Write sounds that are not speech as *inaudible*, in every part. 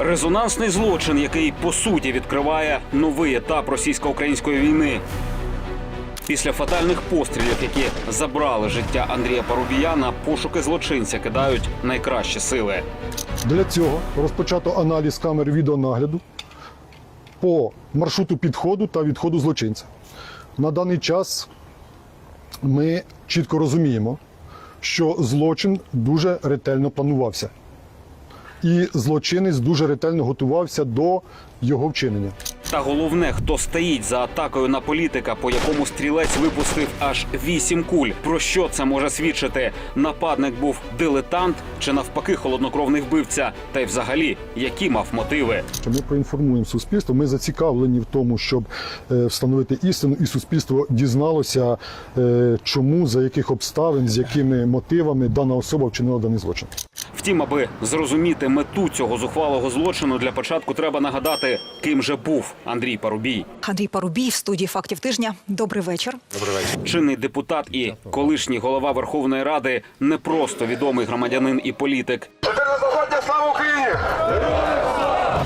Резонансний злочин, який по суті відкриває новий етап російсько-української війни. Після фатальних пострілів, які забрали життя Андрія Парубія, на пошуки злочинця кидають найкращі сили. Для цього розпочато аналіз камер відеонагляду по маршруту підходу та відходу злочинця. На даний час ми чітко розуміємо, що злочин дуже ретельно планувався. І злочинець дуже ретельно готувався до його вчинення. Та головне, хто стоїть за атакою на політика, по якому стрілець випустив аж вісім куль. Про що це може свідчити? Нападник був дилетант чи навпаки холоднокровний вбивця? Та й взагалі, які мав мотиви? Ми проінформуємо суспільство. Ми зацікавлені в тому, щоб е, встановити істину, і суспільство дізналося, е, чому, за яких обставин, з якими мотивами дана особа вчинила даний злочин. Втім, аби зрозуміти мету цього зухвалого злочину, для початку треба нагадати, ким же був Андрій Парубій. Андрій Парубій в студії фактів тижня. Добрий вечір. Чинний депутат і колишній голова Верховної Ради не просто відомий громадянин і політик. Слава Україні!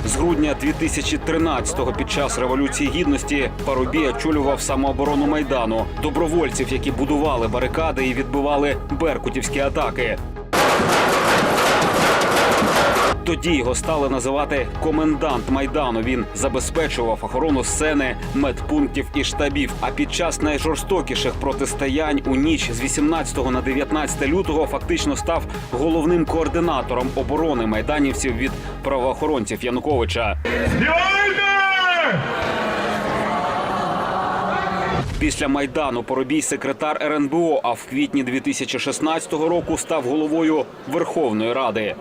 З грудня 2013-го під час революції гідності Парубій очолював самооборону майдану добровольців, які будували барикади і відбивали беркутівські атаки. Тоді його стали називати комендант майдану. Він забезпечував охорону сцени, медпунктів і штабів. А під час найжорстокіших протистоянь у ніч з 18 на 19 лютого фактично став головним координатором оборони майданівців від правоохоронців Януковича. Після майдану Поробій секретар РНБО, а в квітні 2016 року став головою Верховної Ради.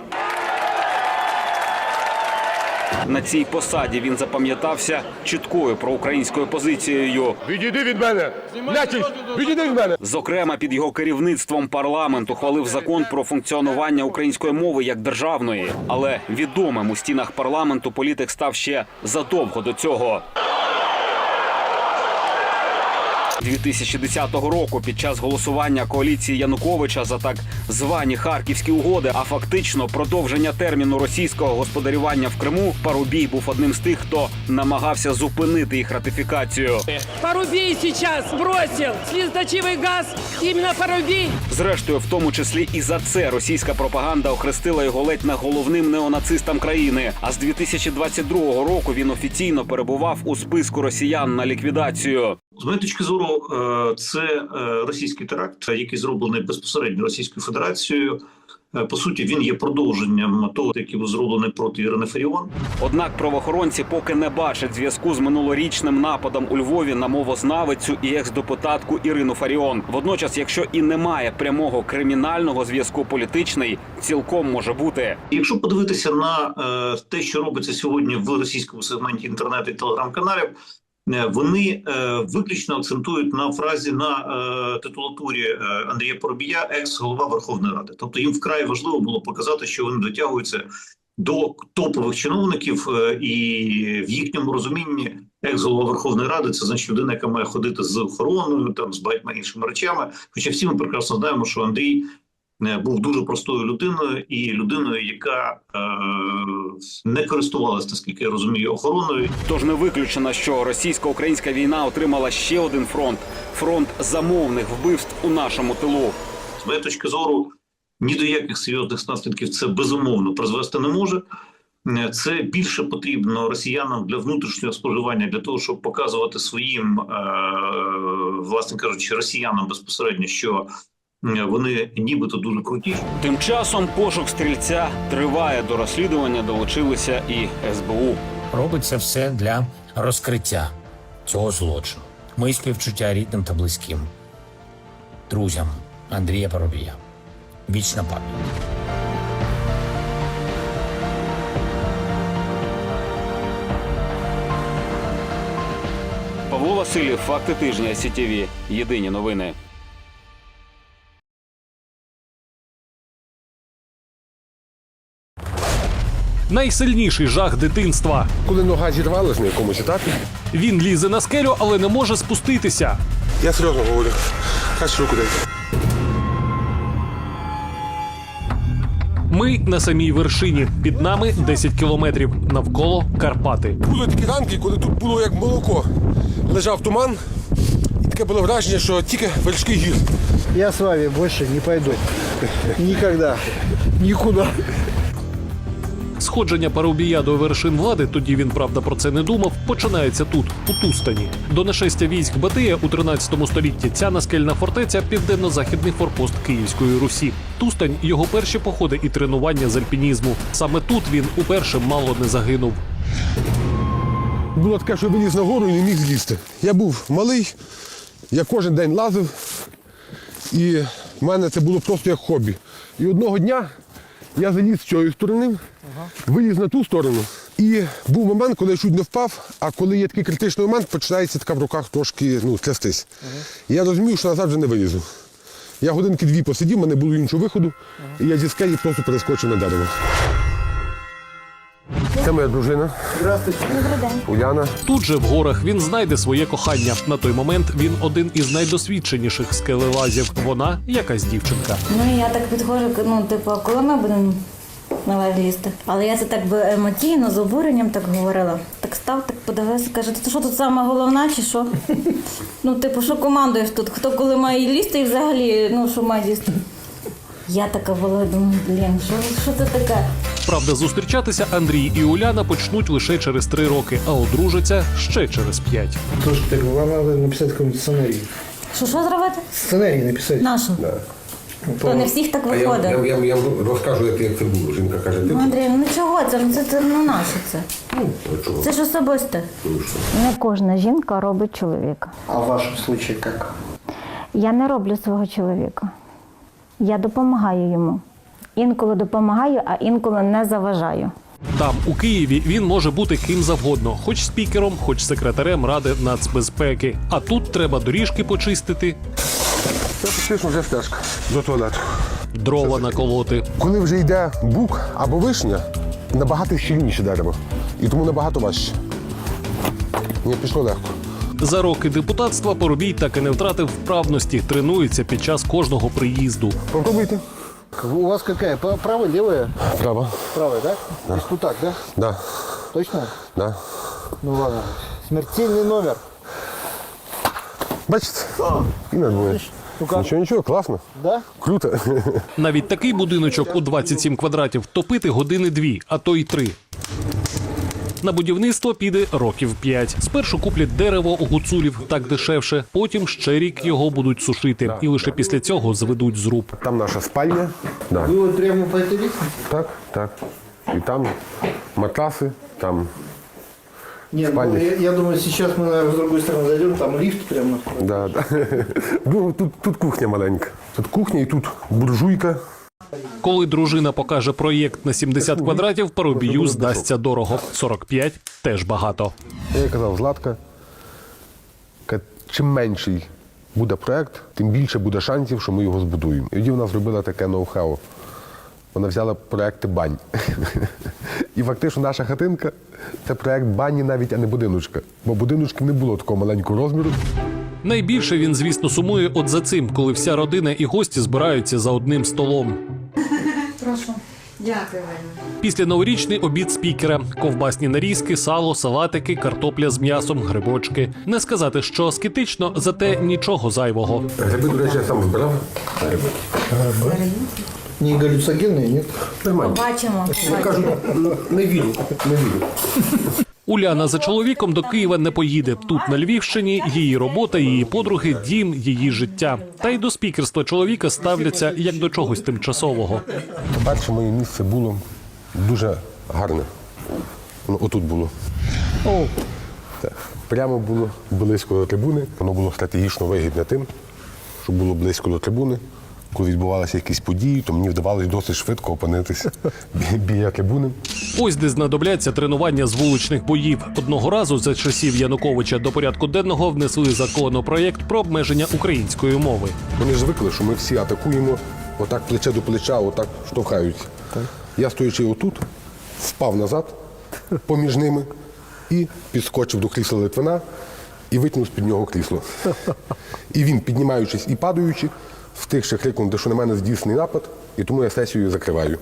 На цій посаді він запам'ятався чіткою проукраїнською позицією. Відійди від мене! Лячись! Відійди від мене! Зокрема, під його керівництвом парламент ухвалив закон про функціонування української мови як державної. Але відомим у стінах парламенту політик став ще задовго до цього. 2010 року під час голосування коаліції Януковича за так звані харківські угоди, а фактично продовження терміну російського господарювання в Криму, Парубій був одним з тих, хто намагався зупинити їх ратифікацію. Порубей сейчас бросил слезоточивый газ именно Порубей. Зрештою, в тому числі і за це російська пропаганда охрестила його ледь не головним неонацистом країни. А з 2022 року він офіційно перебував у списку росіян на ліквідацію. З моєї точки зору, е, це е, російський теракт, який зроблений безпосередньо Російською Федерацією. Е, По суті, він є продовженням того, який був зроблений проти Ірини Фаріон. Однак правоохоронці поки не бачать зв'язку з минулорічним нападом у Львові на мовознавицю і екс-депутатку Ірину Фаріон. Водночас, якщо і немає прямого кримінального зв'язку, політичний цілком може бути. Якщо подивитися на те, що робиться сьогодні в російському сегменті інтернету і телеграм-каналів, вони е, виключно акцентують на фразі на е, титулатурі е, Андрія Поробія, екс-голова Верховної Ради. Тобто їм вкрай важливо було показати, що вони дотягуються до топових чиновників, е, і в їхньому розумінні екс-голова Верховної Ради це значить людина, яка має ходити з охороною, там з багатьма іншими речами. Хоча всі ми прекрасно знаємо, що Андрій е, був дуже простою людиною і людиною, яка е, не користувалася, наскільки я розумію, охороною. Тож не виключено, що російсько-українська війна отримала ще один фронт фронт замовних вбивств у нашому тилу. З моєї точки зору, ні до яких серйозних наслідків це безумовно призвести не може. Е, Це більше потрібно росіянам для внутрішнього споживання, для того, щоб показувати своїм, е, власне кажучи, росіянам безпосередньо, що е, вони нібито дуже круті. Тим часом пошук стрільця триває. До розслідування долучилися і СБУ. робиться все для розкриття цього злочину. Мої співчуття рідним та близьким, друзям Андрія Парубія. Вічна пам'ять. Павло Васильєв, факти тижня СІТІВІ. Єдині новини. Найсильніший жах дитинства. Коли нога зірвалась на якомусь етапі, Він лізе на скелю, але не може спуститися. я серйозно говорю, хай руку дай. Ми на самій вершині. Під нами 10 кілометрів. Навколо Карпати. Були такі ранки, коли тут було як молоко. Лежав туман, і таке було враження, що тільки вершки гір. Я с вами больше не пойду. Никогда. Никуда. Сходження Парубія до вершин влади, тоді він правда про це не думав. Починається тут, у Тустані. До нашестя військ Батия у 13 столітті ця наскельна фортеця південно-західний форпост Київської Русі. Тустань його перші походи і тренування з альпінізму. Саме тут він уперше мало не загинув. Було таке, що виліз на гору і не міг злізти. Я був малий, я кожен день лазив, і в мене це було просто як хобі. І одного дня я заліз з цієї сторони, виліз на ту сторону. І був момент, коли я чуть не впав, а коли є такий критичний момент, починається така в руках трошки ну, трястись. Я розумію, що назад вже не вилізу. Я годинки дві посидів, мене було іншого виходу, і я зі скелі просто перескочив на дерево. Це моя дружина. Здравствуйте. Уляна. Тут же в горах він знайде своє кохання. На той момент він один із найдосвідченіших скелелазів. Вона якась дівчинка. Ну і я так підходжу, ну, типу, коли ми будемо наверх лізти? Але я це так би емоційно, з обуренням так говорила. Так став, так подивився, каже, ти що тут саме головна чи що? *laughs* Ну, типу, що командуєш тут? Хто коли має лізти і взагалі, ну, що має лізти? Я така була, думаю, блін, що, що це таке? Правда, зустрічатися Андрій і Уляна почнуть лише через три роки, а одружаться ще через п'ять. Слушайте, вам надо написать какой-нибудь сценарий. Що що зробити? Сценарий написать. Нашу. То не всіх так виходить. я, я розкажу, як це було. Жінка каже, ти Ну, Андрій, ну чого це? Це, це ну наше це. Це ж особисте. Не кожна жінка робить чоловіка. А в вашем случае как? Я не роблю свого чоловіка. Я допомагаю йому. Інколи допомагаю, а інколи не заважаю. Там, у Києві, він може бути ким завгодно, хоч спікером, хоч секретарем Ради нацбезпеки. А тут треба доріжки почистити, Це фактично вже стежка до туалету. дрова наколоти. Коли вже йде бук або вишня, набагато щільніше дерево. І тому набагато важче. Ні, пішло легко. За роки депутатства Поробій так і не втратив вправності, тренується під час кожного приїзду. Попробуйте. У вас какая? Правая, левая? Право. Правая, да? То есть вот так, да? Да. Точно? Да. Ну ладно. Смертельный номер. Бачите? І не двоє. Нічого, нічого, класно. Да? Круто. *laughs* Навіть такий будиночок у 27 квадратів топити години дві, а то й три. На будівництво піде років п'ять. Спершу куплять дерево у гуцулів так дешевше, потім ще рік його будуть сушити, і лише після цього зведуть зруб. Там наша спальня. Да. Вы вот прямо по этой лестнице? Так, так. І там матраси, там. Нет, Спальня. ну, я, я думаю, сейчас мы, наверное, с другой стороны зайдем, там лифт прямо. Да, да. *laughs* Ну, тут, тут кухня маленька. Тут кухня і тут буржуйка. Коли дружина покаже проєкт на 70 квадратів, Парубію здасться дорого. 45 – теж багато. Я казав, Златка, чим менший буде проект, тим більше буде шансів, що ми його збудуємо. І тоді вона зробила таке ноу-хау. Вона взяла проекти бань. *laughs* І фактично наша хатинка це проект бані навіть, а не будиночка. Бо будиночки не було такого маленького розміру. Найбільше він, звісно, сумує от за цим, коли вся родина і гості збираються за одним столом. Прошу. Дякую. Після новорічний обід спікера, ковбасні нарізки, сало, салатики, картопля з м'ясом, грибочки. Не сказати, що аскетично, зате нічого зайвого. Гриби, до речі, я сам збирав. Не галлюцогенные, нет? Нормально. Бачимо. Кажу, не вірю, не вірю. Уляна за чоловіком до Києва не поїде. Тут на Львівщині її робота, її подруги, дім, її життя. Та й до спікерства чоловіка ставляться як до чогось тимчасового. Перше моє місце було дуже гарне. Воно отут було. Так. Прямо було близько до трибуни. Воно було стратегічно вигідне тим, що було близько до трибуни. Коли відбувалися якісь події, то мені вдавалося досить швидко опинитися бі- біля трибуни. Ось де знадобляться тренування з вуличних боїв. Одного разу за часів Януковича до порядку денного внесли законопроєкт про обмеження української мови. Вони ж звикли, що ми всі атакуємо отак плече до плеча, отак штовхаються. Я стоячи отут, впав назад поміж ними і підскочив до крісла Литвина і витягнув з-під нього крісло. І він, піднімаючись і падаючи, встигши крикнути, що на мене здійснений напад, і тому я сесію закриваю.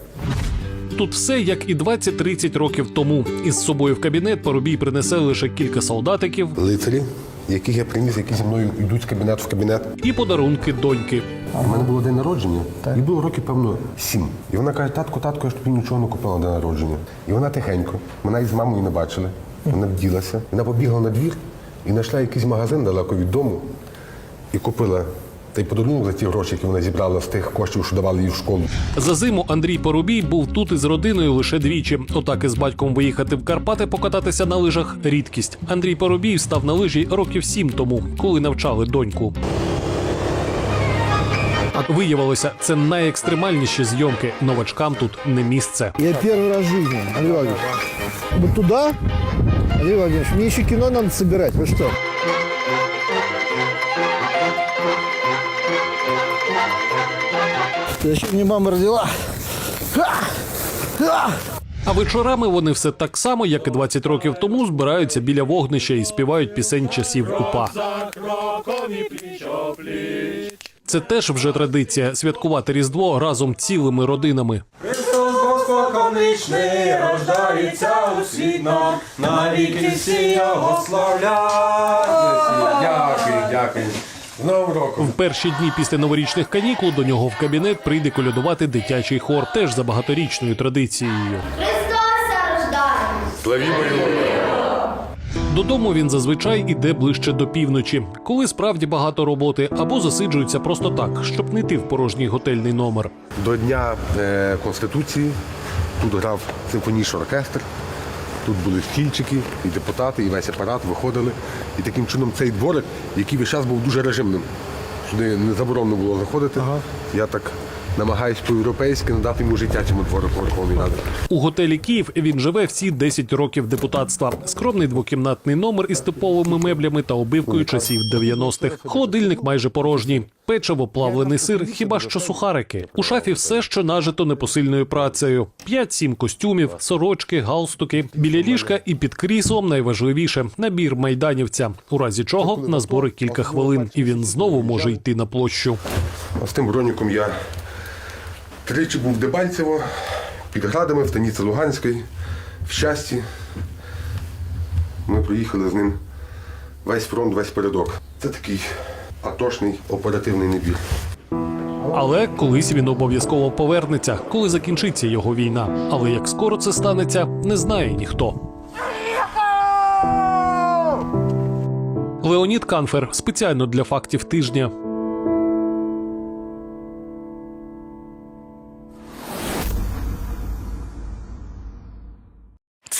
тут все як і 20-30 років тому. Із собою в кабінет Парубій принесе лише кілька солдатиків Лицарі, яких я приніс, які зі мною йдуть з кабінету в кабінет. і подарунки доньки. У мене було день народження, і було років, певно, сім. І вона каже, татко, татко, я ж тобі нічого не купила на день народження. І вона тихенько, мене із мамою не бачили. Вона вділася. Вона побігла на двір і знайшла якийсь магазин далеко від дому і купила той подарунок за ті гроші, які вона зібрала з тих коштів, що давали їй в школу. За зиму Андрій Парубій був тут із родиною лише двічі. Отак із батьком виїхати в Карпати покататися на лижах рідкість. Андрій Парубій став на лижі років сім тому, коли навчали доньку. Виявилося, це найекстремальніші зйомки. Новачкам тут не місце. Я первый раз в жизни, Андрей Владимирович. Вот туда, Андрей Владимирович, мне еще кино надо собирать. Вы что? Зачем мне мама родила? А вечорами вони все так само, як і 20 років тому, збираються біля вогнища і співають пісень часів УПА. Це теж вже традиція святкувати Різдво разом цілими родинами. Христос Господконичний рождається у світ нам, навіки всі його славлять. Дякую, дякую. В перші дні після новорічних канікул до нього в кабінет прийде колядувати дитячий хор, теж за багаторічною традицією. Додому він зазвичай іде ближче до півночі, коли справді багато роботи, або засиджується просто так, щоб не йти в порожній готельний номер. До Дня е, Конституції тут грав симфонічний оркестр, тут були стільчики, і депутати, і весь апарат виходили. І таким чином цей дворик, який весь час був дуже режимним, сюди не заборонено було заходити. Я так намагаюсь по-європейськи надати йому життя цьому дворику Верховної Ради. У готелі Київ він живе всі 10 років депутатства. Скромний двокімнатний номер із типовими меблями та обивкою часів 90-х. Холодильник майже порожній. Печиво, плавлений сир, хіба що сухарики. У шафі все, що нажито непосильною працею: 5-7 костюмів, сорочки, галстуки. Біля ліжка і під кріслом найважливіше набір майданівця. У разі чого на збори кілька хвилин, і він знову може йти на площу. А з тим броніком я тричі був в Дебальцево, під градами, в станиці Луганській, в щасті. Ми проїхали з ним весь фронт, весь передок. Це такий атошний оперативний набір. Але колись він обов'язково повернеться, коли закінчиться його війна. Але як скоро це станеться, не знає ніхто. Леонід Канфер спеціально для фактів тижня.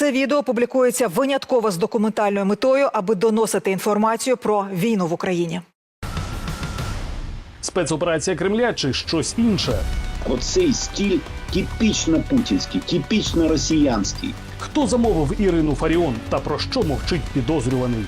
Це відео публікується винятково з документальною метою, аби доносити інформацію про війну в Україні. Спецоперація Кремля чи щось інше. Оцей стиль типічно путінський, типічно росіянський. Хто замовив Ірину Фаріон та про що мовчить підозрюваний?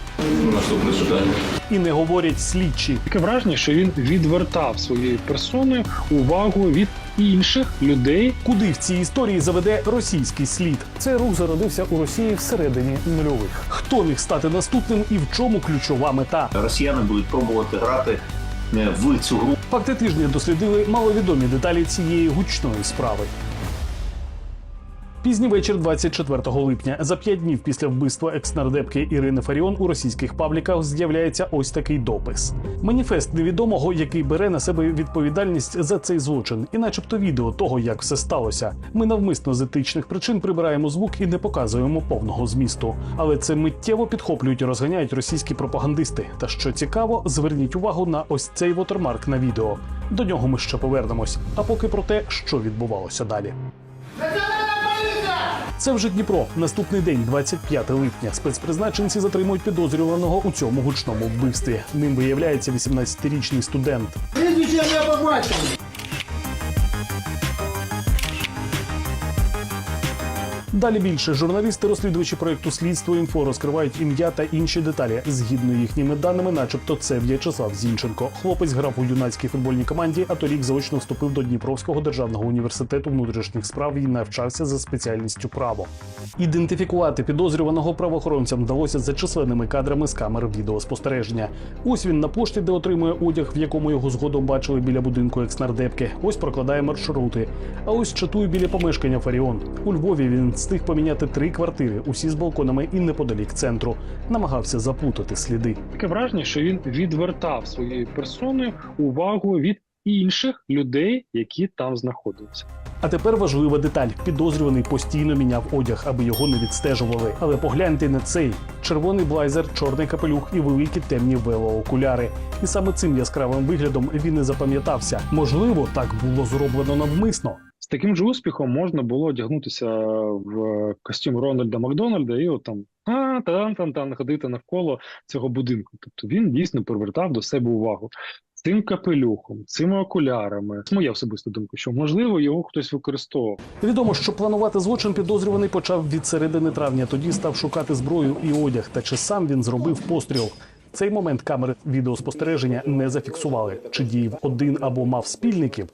Наступне завдання. І не говорять слідчі. Таке враження, що він відвертав своєю персоною увагу від інших людей. Куди в цій історії заведе російський слід? Цей рух зародився у Росії всередині нульових. Хто міг стати наступним і в чому ключова мета? Росіяни будуть пробувати грати в цю гру. Факти тижня дослідили маловідомі деталі цієї гучної справи. Пізній вечір 24 липня, за п'ять днів після вбивства екснардепки Ірини Фаріон у російських пабліках з'являється ось такий допис: маніфест невідомого, який бере на себе відповідальність за цей злочин, і, начебто, відео того, як все сталося. Ми навмисно з етичних причин прибираємо звук і не показуємо повного змісту. Але це миттєво підхоплюють і розганяють російські пропагандисти. Та що цікаво, зверніть увагу на ось цей вотермарк на відео. До нього ми ще повернемось. А поки про те, що відбувалося далі. Це вже Дніпро. Наступний день, 25 липня. Спецпризначенці затримують підозрюваного у цьому гучному вбивстві. Ним виявляється 18-річний студент. Далі більше журналісти, розслідувачі проекту слідство інфо розкривають ім'я та інші деталі. Згідно їхніми даними, начебто, це В'ячеслав Зінченко. Хлопець грав у юнацькій футбольній команді, а торік заочно вступив до Дніпровського державного університету внутрішніх справ і навчався за спеціальністю право. Ідентифікувати підозрюваного правоохоронцям вдалося за численними кадрами з камер відеоспостереження. Ось він на пошті, де отримує одяг, в якому його згодом бачили біля будинку екснардепки. Ось прокладає маршрути. А ось чатує біля помешкання Фаріон. У Львові він встиг поміняти три квартири, усі з балконами і неподалік центру. Намагався заплутати сліди. Таке враження, що він відвертав своєю персоною увагу від інших людей, які там знаходилися. А тепер важлива деталь: підозрюваний постійно міняв одяг, аби його не відстежували. Але погляньте на цей червоний блайзер, чорний капелюх і великі темні велоокуляри. І саме цим яскравим виглядом він і запам'ятався. Можливо, так було зроблено навмисно. Таким же успіхом можна було одягнутися в костюм Рональда Макдональда і от там а там там там ходити навколо цього будинку. Тобто він дійсно привертав до себе увагу. Цим капелюхом, цими окулярами. Моя особиста думка, що можливо його хтось використовував. Відомо, що планувати злочин підозрюваний почав від середини травня. Тоді став шукати зброю і одяг. Та чи сам він зробив постріл? Цей момент камери відеоспостереження не зафіксували. Чи діяв один або мав спільників?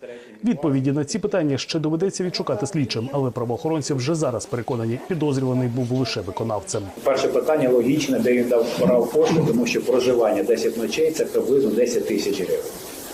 Відповіді на ці питання ще доведеться відшукати слідчим, але правоохоронці вже зараз переконані, підозрюваний був лише виконавцем. Перше питання логічне, де він дав брав кошти, тому що проживання 10 ночей це приблизно 10 тисяч гривень.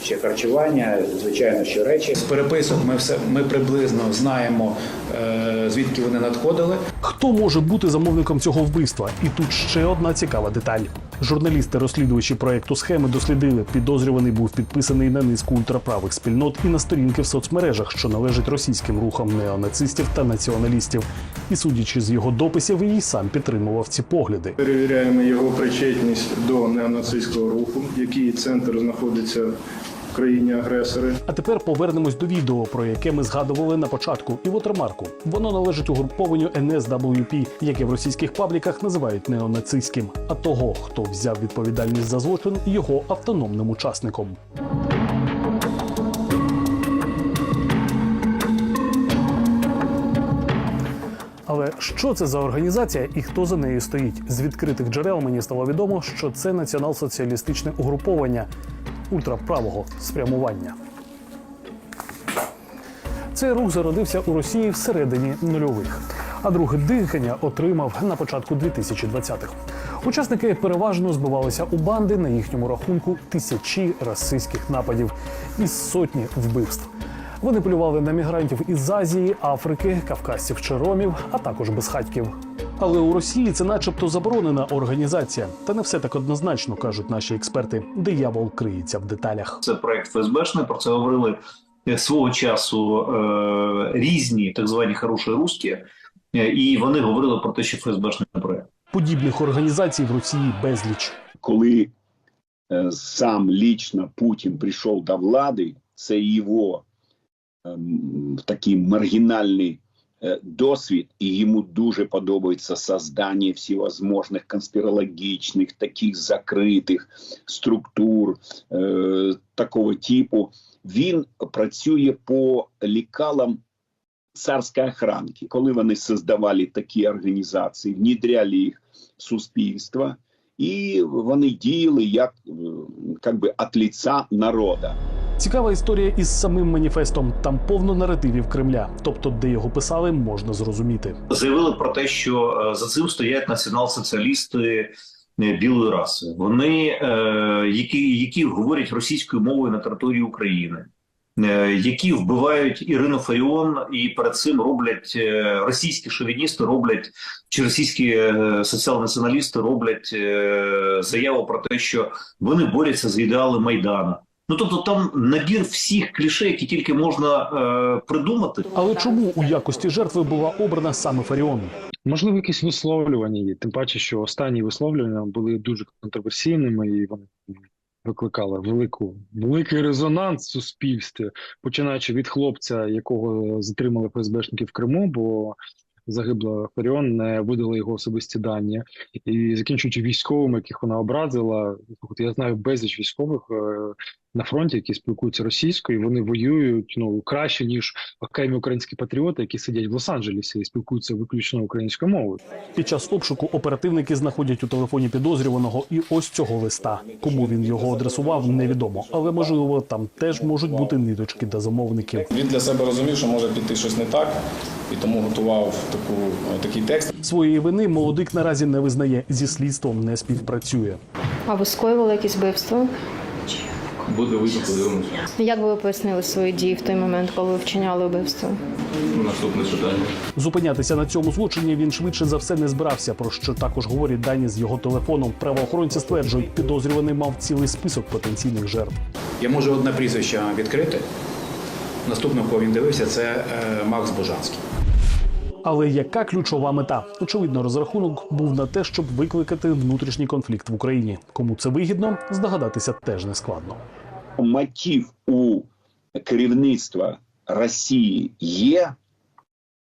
Ще харчування, звичайно, ще речі. З переписок ми все ми приблизно знаємо е, звідки вони надходили. Хто може бути замовником цього вбивства? І тут ще одна цікава деталь. Журналісти, розслідувачі проекту схеми, дослідили, підозрюваний був підписаний на низку ультраправих спільнот і на сторінки в соцмережах, що належать російським рухам неонацистів та націоналістів. І судячи з його дописів, і сам підтримував ці погляди. Перевіряємо його причетність до неонацистського руху, який центр знаходиться країні агресори. А тепер повернемось до відео, про яке ми згадували на початку. І от ремарку. Воно належить угрупованню NSWP, яке в російських пабліках називають неонацистським. А того, хто взяв відповідальність за злочин, його автономним учасником. Але що це за організація і хто за нею стоїть? З відкритих джерел мені стало відомо, що це націонал-соціалістичне угруповання ультраправого спрямування. Цей рух зародився у Росії всередині нульових, а друге дихання отримав на початку 2020-х. Учасники переважно збивалися у банди на їхньому рахунку тисячі расистських нападів із сотні вбивств. Вони полювали на мігрантів із Азії, Африки, Кавказців чи Ромів, а також безхатьків. Але у Росії це, начебто, заборонена організація. Та не все так однозначно кажуть наші експерти. Диявол криється в деталях. Це проект ФСБшний, про це говорили е, свого часу е, різні так звані хороші русські, е, і вони говорили про те, що ФСБшний проект. Подібних організацій в Росії безліч. Коли е, сам лично Путін прийшов до влади, це його ем, такий маргінальний е, досвід, і йому дуже подобається создання всевозможних конспірологічних, таких закритих структур е, такого типу. Він працює по лікалам царської охранки. Коли вони создавали такі організації, внідряли їх в суспільство, і вони діяли як, е, як би, от лица народа. Цікава історія із самим маніфестом. Там повно наративів Кремля, тобто, де його писали, можна зрозуміти. Заявили про те, що е, за цим стоять націонал-соціалісти е, білої раси. Вони, які, які говорять російською мовою на території України. Е, Які вбивають Ірину Фаріон і перед цим роблять е, російські шовіністи, роблять чи російські е, соціал-націоналісти роблять заяву про те, що вони борються за ідеали Майдану. Ну тобто там набір всіх кліше, які тільки можна е, придумати. Але чому у якості жертви була обрана саме Фаріон? Можливо, якісь висловлювання є. Тим паче, що останні висловлювання були дуже контроверсійними і вони викликали велику великий резонанс в суспільстві, починаючи від хлопця, якого затримали ФСБшники в Криму, бо загибла Фаріон, не видали його особисті дані, і закінчуючи військовими, яких вона образила. Я знаю безліч військових, е, на фронті, які спілкуються російською, вони воюють ну краще ніж окремі українські патріоти, які сидять в Лос-Анджелесі і спілкуються виключно українською мовою. Під час обшуку оперативники знаходять у телефоні підозрюваного і ось цього листа. Кому він його адресував, невідомо, але можливо там теж можуть бути ниточки до замовників. Він для себе розумів, що може піти щось не так, і тому готував таку, такий текст. Своєї вини молодик наразі не визнає зі слідством, не співпрацює. А ви скоювали якісь вбивство? Буде вийти, подивимося. Як би ви пояснили свої дії в той момент, коли ви вчиняли вбивство? Наступне питання. Зупинятися на цьому злочині він швидше за все не збирався. Про що також говорять дані з його телефоном. Правоохоронці стверджують, підозрюваний мав цілий список потенційних жертв. Я можу одне прізвище відкрити. Наступного, кого він дивився, це е, Макс Божанський. Але яка ключова мета? Очевидно, розрахунок був на те, щоб викликати внутрішній конфлікт в Україні. Кому це вигідно, здогадатися теж не складно. мотив у керівництва Росії є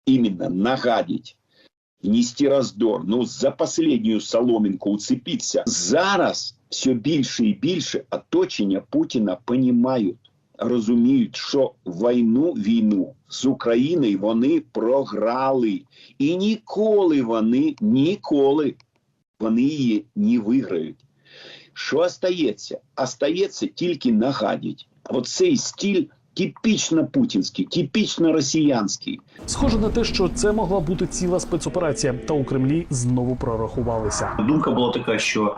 іменно нагадить, внести роздор, ну за последню соломинку уцепитися. Зараз все більше і більше оточення Путіна понімають, розуміють, що війну, війну з Україною вони програли. І ніколи вони, ніколи вони її не виграють. Що остається? Остається тільки нагадіть. Оцей стиль типічно путінський, типічно росіянський. Схоже на те, що це могла бути ціла спецоперація, та у Кремлі знову прорахувалися. Думка була така, що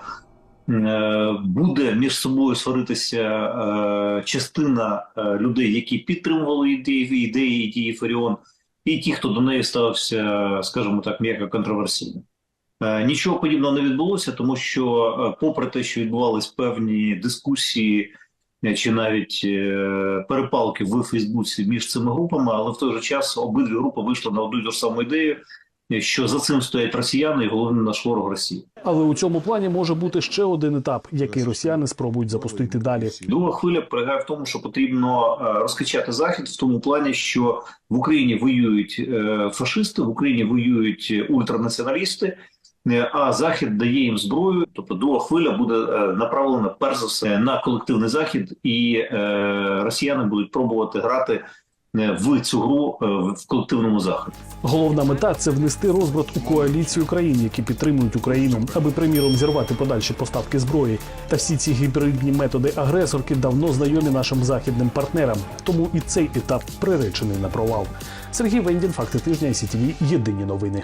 буде між собою сваритися е, частина е, людей, які підтримували ідеї, ідеї дії Фаріон, і ті, хто до неї стався, скажімо так, м'яко контроверсійним. Е, Нічого подібного не відбулося, тому що, е, попри те, що відбувались певні дискусії е, чи навіть е, перепалки в Фейсбуці між цими групами, але в той же час обидві групи вийшли на одну і ту ж саму ідею, е, що за цим стоять росіяни і головний наш ворог Росії. Але у цьому плані може бути ще один етап, який росіяни спробують запустити далі. Друга хвиля полягає в тому, що потрібно е, розкачати захід в тому плані, що в Україні воюють е, фашисти, в Україні воюють ультранаціоналісти. е, А захід дає їм зброю, тобто друга хвиля буде направлена перш за все на колективний захід, і е, росіяни будуть пробувати грати в цю гру е, в колективному заході. Головна мета це внести розбрат у коаліцію країн, які підтримують Україну, аби приміром зірвати подальші поставки зброї. Та всі ці гібридні методи агресорки давно знайомі нашим західним партнерам. Тому і цей етап приречений на провал. Сергій Вендін, факти тижня, СІТВ, єдині новини.